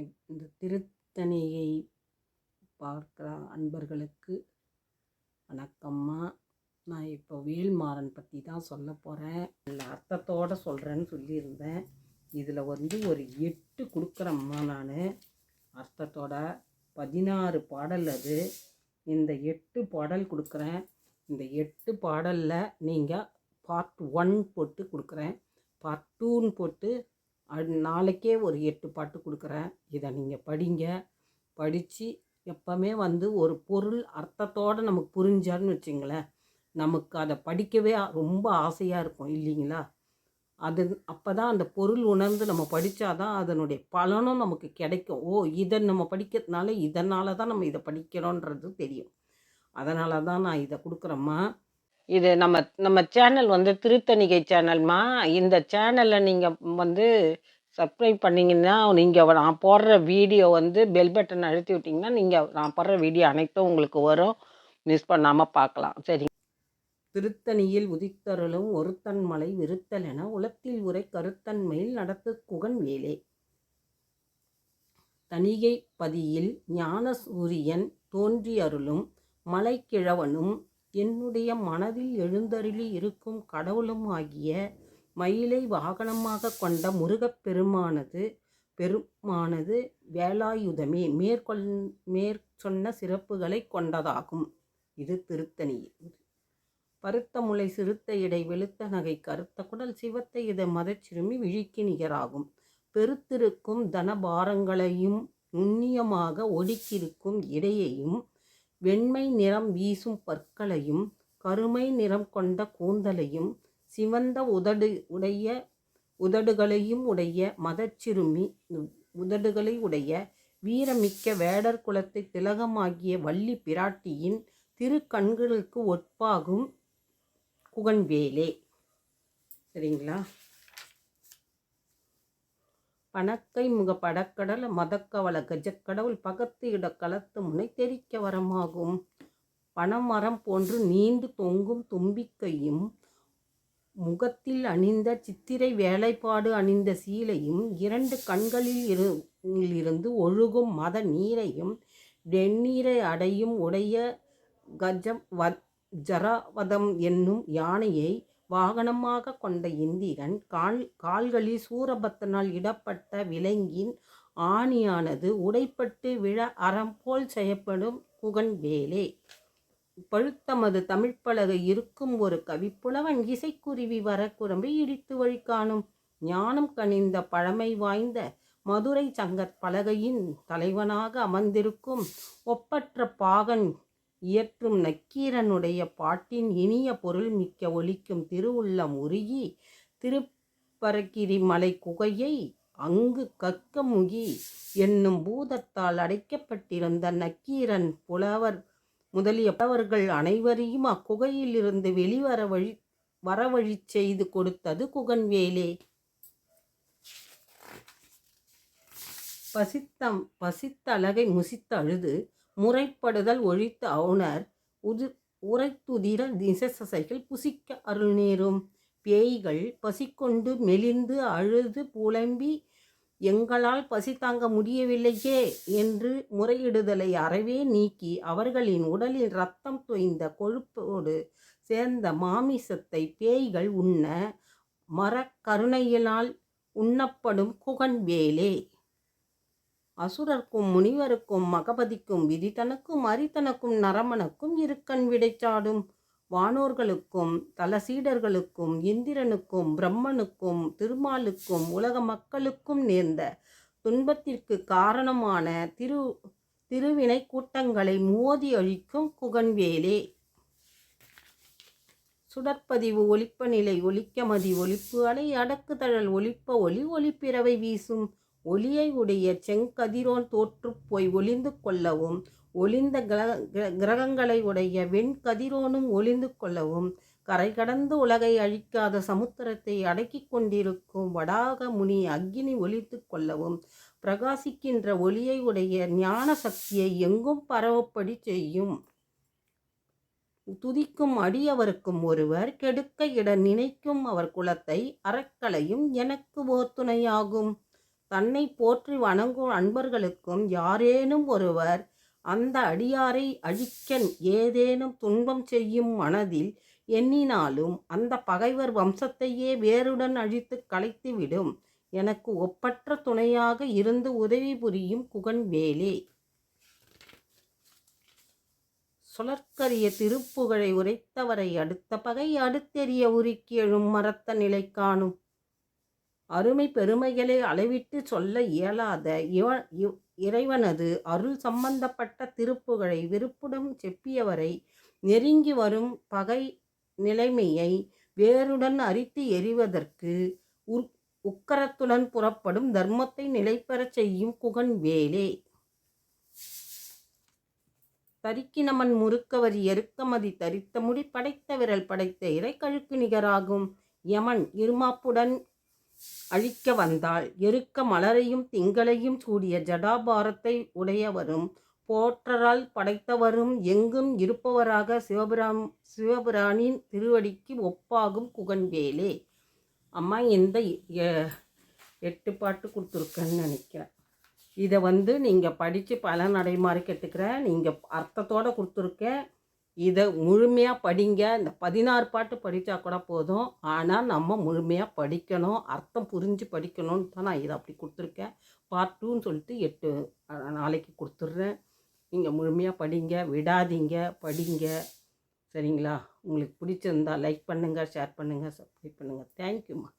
இந்த திருத்தணியை பார்க்குற அன்பர்களுக்கு வணக்கம்மா. நான் இப்போ வேல்மாறன் பற்றி தான் சொல்ல போகிறேன் இல்லை அர்த்தத்தோடு சொல்கிறேன்னு சொல்லியிருந்தேன். இதில் வந்து ஒரு எட்டு கொடுக்குறேம்மா நான். அர்த்தத்தோட பதினாறு பாடல் அது. இந்த எட்டு பாடல் கொடுக்குறேன். இந்த எட்டு பாடலில் நீங்கள் பார்ட் ஒன் போட்டு கொடுக்குறேன். பார்ட் டூன்னு போட்டு நாளைக்கே ஒரு எட்டு பாட்டு கொடுக்குறேன். இதை நீங்கள் படிங்க. படித்து எப்போவுமே வந்து ஒரு பொருள் அர்த்தத்தோடு நமக்கு புரிஞ்சான்னு வச்சிங்களேன். நமக்கு அதை படிக்கவே ரொம்ப ஆசையாக இருக்கும் இல்லைங்களா? அது அப்போ தான் அந்த பொருள் உணர்ந்து நம்ம படித்தாதான் அதனுடைய பலனும் நமக்கு கிடைக்கும். ஓ இதை நம்ம படிக்கிறதுனால இதனால தான் நம்ம இதை படிக்கிறோன்றது தெரியும். அதனால தான் நான் இதை கொடுக்குறேம்மா. இது நம்ம நம்ம சேனல் வந்து திருத்தணிகை சேனல்மா. இந்த சேனலில் நீங்கள் வந்து சப்ஸ்கிரைப் பண்ணிங்கன்னா நீங்கள் நான் போடுற வீடியோ வந்து பெல் பட்டன் அழுத்தி விட்டிங்கன்னா நீங்கள் நான் போடுற வீடியோ அனைத்தும் உங்களுக்கு வரும். மிஸ் பண்ணாமல் பார்க்கலாம் சரி திருத்தணியில் உதித்தருளும் ஒருத்தன் மலை விருத்தல் என உலத்தில் உரை கருத்தன்மையில் நடத்து குகன் வேலே தணிகை பதியில் ஞான சூரியன் தோன்றி அருளும் மலைக்கிழவனும் என்னுடைய மனதில் எழுந்தருளி இருக்கும் கடவுளும் ஆகிய மயிலை வாகனமாக கொண்ட முருகப்பெருமானது பெருமானது வேலாயுதமே மேற்கொள் மேற்சொன்ன சிறப்புகளை கொண்டதாகும். இது திருத்தணி. பருத்த முளை சிறுத்த இடை வெளுத்த நகை கருத்த குடல் சிவத்த இத மதச்சிறுமி விழிக்கு நிகராகும். பெருத்திருக்கும் தனபாரங்களையும் நுண்ணியமாக ஒடுக்கியிருக்கும் இடையையும் வெண்மை நிறம் வீசும் பற்களையும் கருமை நிறம் கொண்ட கூந்தலையும் சிவந்த உதடு உடைய உதடுகளையும் உடைய மதச்சிறுமி உதடுகளை உடைய வீரமிக்க வேடர் குலத்தை திலகமாகிய வள்ளி பிராட்டியின் திரு கண்களுக்கு ஒப்பாகும் குகன்வேலே. சரிங்களா? பணக்கை முக படக்கடல மதக்கவல கஜக்கடவுள் பகத்து இட களத்து முனை தெரிக்க வரமாகும். பணமரம் போன்று நீண்டு தொங்கும் தும்பிக்கையும் முகத்தில் அணிந்த சித்திரை வேலைப்பாடு அணிந்த சீலையும் இரண்டு கண்களில் இருந்து ஒழுகும் மத நீரையும் வெந்நீரை அடையும் உடைய கஜம் வ ஜராவதம் என்னும் யானையை வாகனமாக கொண்ட இந்திரன் கால் கால்களில் சூரபத்தனால் இடப்பட்ட விலங்கின் ஆணியானது உடைப்பட்டு விழ அறம் போல் செய்யப்படும் குகன் வேலே. பழுத்தமது தமிழ்ப்பலகை இருக்கும் ஒரு கவிப்புலவன் இசைக்குருவி வர குரம்பை இடித்து வழி காணும். ஞானம் கனிந்த பழமை வாய்ந்த மதுரை சங்கற் பலகையின் தலைவனாக அமர்ந்திருக்கும் ஒப்பற்ற பாகன் இயற்றும் நக்கீரனுடைய பாட்டின் இனிய பொருள் மிக்க ஒலிக்கும் திருவுள்ளம் உருகி திருப்பரக்கிரி மலை குகையை அங்கு கக்கமுகி என்னும் பூதத்தால் அடைக்கப்பட்டிருந்த நக்கீரன் புலவர் முதலிய புலவர்கள் அனைவரையும் அக்குகையிலிருந்து வெளிவர வழி வரவழி செய்து கொடுத்தது குகன்வேலே. பசித்தம் பசித்த அழகை முசித்த அழுது முறைப்படுதல் ஒழித்த அவுணர் உது உரைத்துதிர திசசைகள் புசிக்க அருள் நேரும் பேய்கள் பசிக்கொண்டு மெலிந்து அழுது புலம்பி எங்களால் பசி தாங்க முடியவில்லையே என்று முறையிடுதலை அறவே நீக்கி அவர்களின் உடலில் ரத்தம் தோய்ந்த கொழுப்போடு சேர்ந்த மாமிசத்தை பேய்கள் உண்ண மரக்கருணையினால் உண்ணப்படும் குகன் வேலே. அசுரர்க்கும் முனிவருக்கும் மகபதிக்கும் விதித்தனக்கும் அரித்தனக்கும் நரமனுக்கும் இருக்கண் விடைச்சாடும். வானோர்களுக்கும் தலசீடர்களுக்கும் இந்திரனுக்கும் பிரம்மனுக்கும் திருமாலுக்கும் உலக மக்களுக்கும் நேர்ந்த துன்பத்திற்கு காரணமான திரு திருவினை கூட்டங்களை மோதி அழிக்கும் குகன்வேலே. சுடற்பதிவு ஒலிப்ப நிலை ஒலிக்கமதி ஒலிப்பு அலை அடக்குதழல் ஒலிப்ப ஒலி ஒலிப்பிறவை வீசும். ஒளியை உடைய செங்கதிரோன் தோற்றுப் போய் ஒளிந்து கொள்ளவும் ஒளிந்த கிர- கிரகங்களை உடைய வெண்கதிரோனும் ஒளிந்து கொள்ளவும் கரை கடந்து உலகை அழிக்காத சமுத்திரத்தை அடக்கி கொண்டிருக்கும் வடாக முனி அக்னி ஒழித்து கொள்ளவும் பிரகாசிக்கின்ற ஒளியை உடைய ஞான சக்தியை எங்கும் பரவப்படி செய்யும். துதிக்கும் அடியவருக்கும் ஒருவர் கெடுக்க இட நினைக்கும் அவர் குலத்தை அறக்கலையும் எனக்கு ஓர் துணையாகும். தன்னை போற்றி வணங்கும் அன்பர்களுக்கும் யாரேனும் ஒருவர் அந்த அடியாரை அழிக்க ஏதேனும் துன்பம் செய்யும் மனதில் எண்ணினாலும் அந்த பகைவர் வம்சத்தையே வேருடன் அழித்து கலைத்துவிடும். எனக்கு ஒப்பற்ற துணையாக இருந்து உதவி புரியும் குகன் வேலே சுழற்கரிய திருப்புகழை உரைத்தவரை அடுத்த பகை அடுத்தெறிய உருக்கி எழும் மரத்த நிலை காணும் அருமை பெருமைகளை அளவிட்டு சொல்ல இயலாத இவ இவ்- இறைவனது அருள் சம்பந்தப்பட்ட திருப்புகளை விருப்புடன் செப்பியவரை நெருங்கி வரும் பகை நிலைமையை வேருடன் அரித்து எறிவதற்கு உர் உக்கரத்துடன் புறப்படும் தர்மத்தை நிலைபெறச் செய்யும் குகன் வேலே. தரிக்கினமன் முறுக்கவரி எருக்கமதி தரித்த முடி படைத்த விரல் படைத்த இறைக்கழுக்கு நிகராகும் யமன் இருமாப்புடன் அழிக்க வந்தால் எருக்க மலரையும் திங்களையும் சூடிய ஜடாபாரத்தை உடையவரும் போற்றரால் படைத்தவரும் எங்கும் இருப்பவராக சிவபிராம் சிவபிரானின் திருவடிக்கு ஒப்பாகும் குகன்வேலே. அம்மா இந்த எ- எட்டு பாட்டு கொடுத்துருக்கேன்னு நினைக்கிறேன். இதை வந்து நீங்கள் படித்து பல நடைமாறி கேட்டுக்கிறேன். நீங்கள் அர்த்தத்தோடு கொடுத்துருக்கேன். இதை முழுமையாக படிங்க. இந்த பதினாறு பாட்டு படித்தா கூட போதும். ஆனால் நம்ம முழுமையாக படிக்கணும். அர்த்தம் புரிஞ்சு படிக்கணும்னு தான் நான் இதை அப்படி கொடுத்துருக்கேன். பார்ட் டூன்னு சொல்லிட்டு எட்டு நாளைக்கு கொடுத்துட்றேன் நீங்கள் முழுமையாக படிங்க. விடாதீங்க. படிங்க. சரிங்களா? உங்களுக்கு பிடிச்சிருந்தா லைக் பண்ணுங்கள் ஷேர் பண்ணுங்கள் சப்ஸ்கிரைப் பண்ணுங்கள் தேங்க்யூம்மா